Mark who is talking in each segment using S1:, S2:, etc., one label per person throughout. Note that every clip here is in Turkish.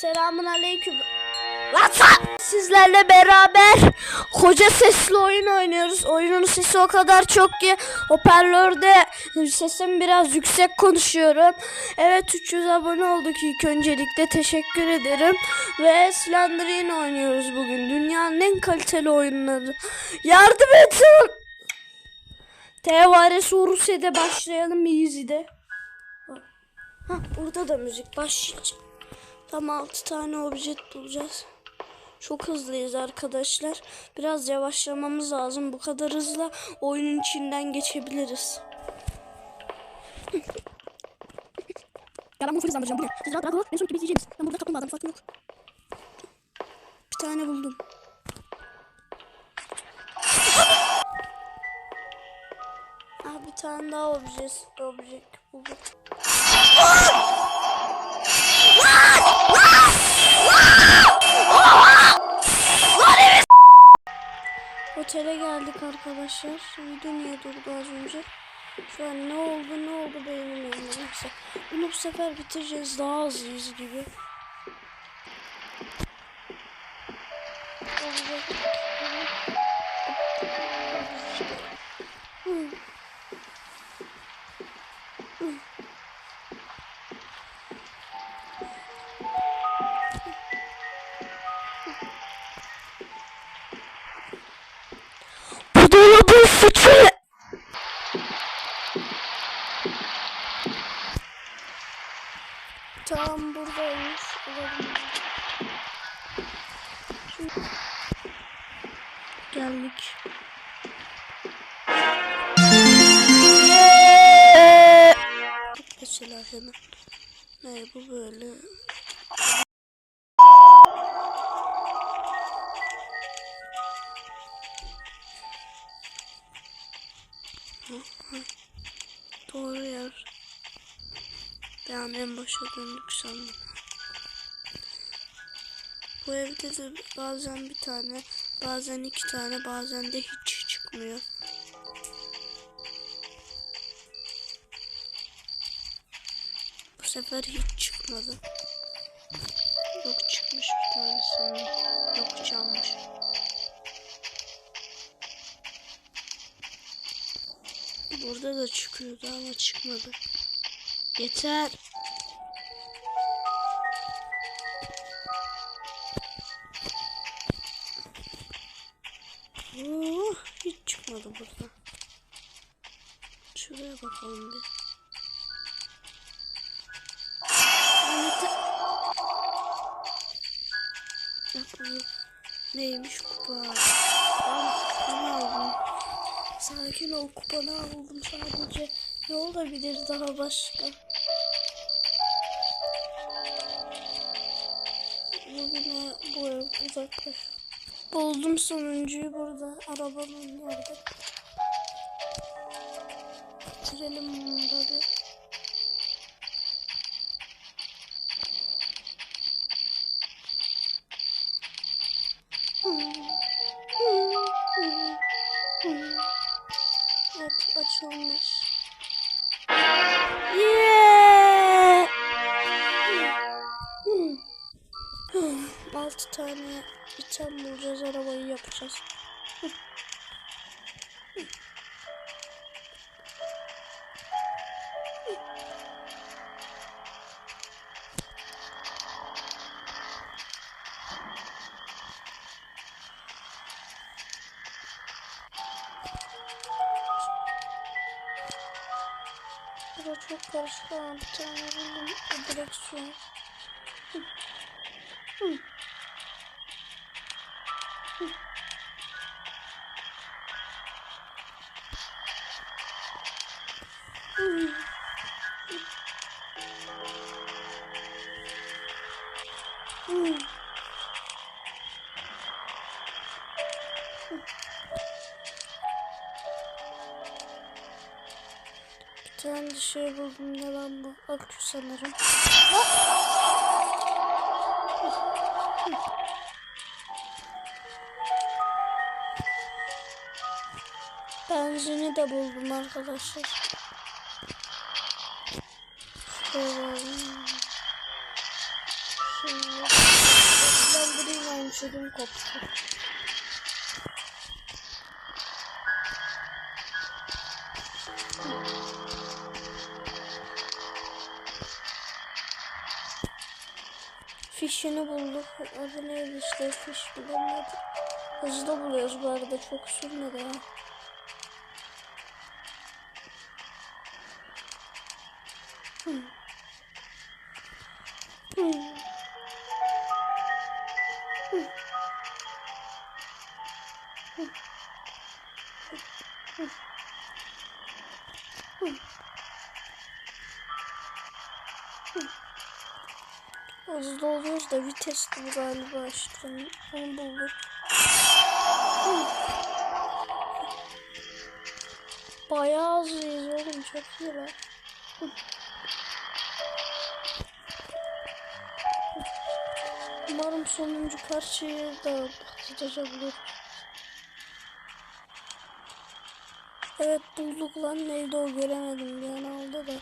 S1: Selamun aleyküm. WhatsApp. Sizlerle beraber koca sesli oyun oynuyoruz. Oyunun sesi o kadar çok ki hoparlörde sesim biraz yüksek konuşuyorum. Evet 300 abone olduk ilk öncelikle teşekkür ederim. Ve Slenderine oynuyoruz bugün. Dünyanın en kaliteli oyunları. Yardım edin. Tevares Rusya'da başlayalım Easy'de. Ha burada da müzik başlayacak. Tam 6 tane obje bulacağız. Çok hızlıyız arkadaşlar. Biraz yavaşlamamız lazım. Bu kadar hızla oyunun içinden geçebiliriz.
S2: Ya ben bunu full hızlandıracağım. Bu ne? Siz rahat rahat olun. En son gibi izleyeceğiniz. Ben burada kaplumbağadan farkım yok.
S1: Bir tane buldum. Ah bir tane daha obje, obje buldum. Otele geldik arkadaşlar. Video niye durdu az önce? Şu an ne oldu ne oldu benim Neyse. Bunu bu sefer bitireceğiz. Daha hızlıyız gibi. Olacak. Tamam buradaymış. Şimdi- Geldik. Mesela hemen. Ne bu böyle? Doğru yer. An en başa döndük sandım. Bu evde de bazen bir tane, bazen iki tane, bazen de hiç çıkmıyor. Bu sefer hiç çıkmadı. Yok çıkmış bir tanesinin. Yok çalmış. Burada da çıkıyordu ama çıkmadı. Yeter. Oo, hiç çıkmadı burada. Şuraya bakalım bir. Neymiş kupa? Ben kupanı aldım. Sakin ol kupanı aldım sadece. Ne olabilir daha başka? Bugüne bu ev uzaklaş. Buldum sonuncuyu burada. Arabanın nerede? Bitirelim bunları. Evet açılmış. Yeah! Altı tane item bulacağız arabayı yapacağız. Burada çok karışık ama bir tane buldum. Bu direksiyon. Hı. Şey buldum ne lan bu? Akü sanırım. Benzini de buldum arkadaşlar. Şöyle alayım. Ben direyim aynı çocuğum koptu. Fişini bulduk. Adı neydi işte fiş bilemedim. Hızlı buluyoruz bu arada çok sürmedi ya. Hmm. Hmm. Hmm. Hmm. Hmm. Hızlı oluyoruz da vitesli galiba işte. Onu bulduk. Bayağı hızlıyız oğlum çok iyi lan. Umarım sonuncu parçayı da bulur. Evet bulduk lan neydi o göremedim bir an aldı da.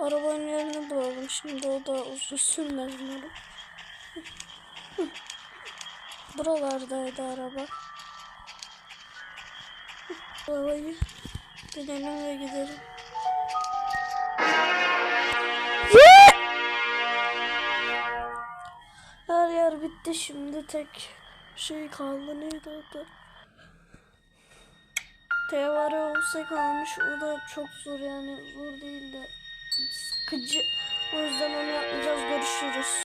S1: Arabanın yerini bulalım şimdi o da uzun sürmez umarım. Buralardaydı araba. Arabayı binelim ve gidelim. Her yer bitti şimdi tek şey kaldı neydi o da? Tevare olsa kalmış o da çok zor yani zor değil de sıkıcı. O yüzden onu yapmayacağız görüşürüz.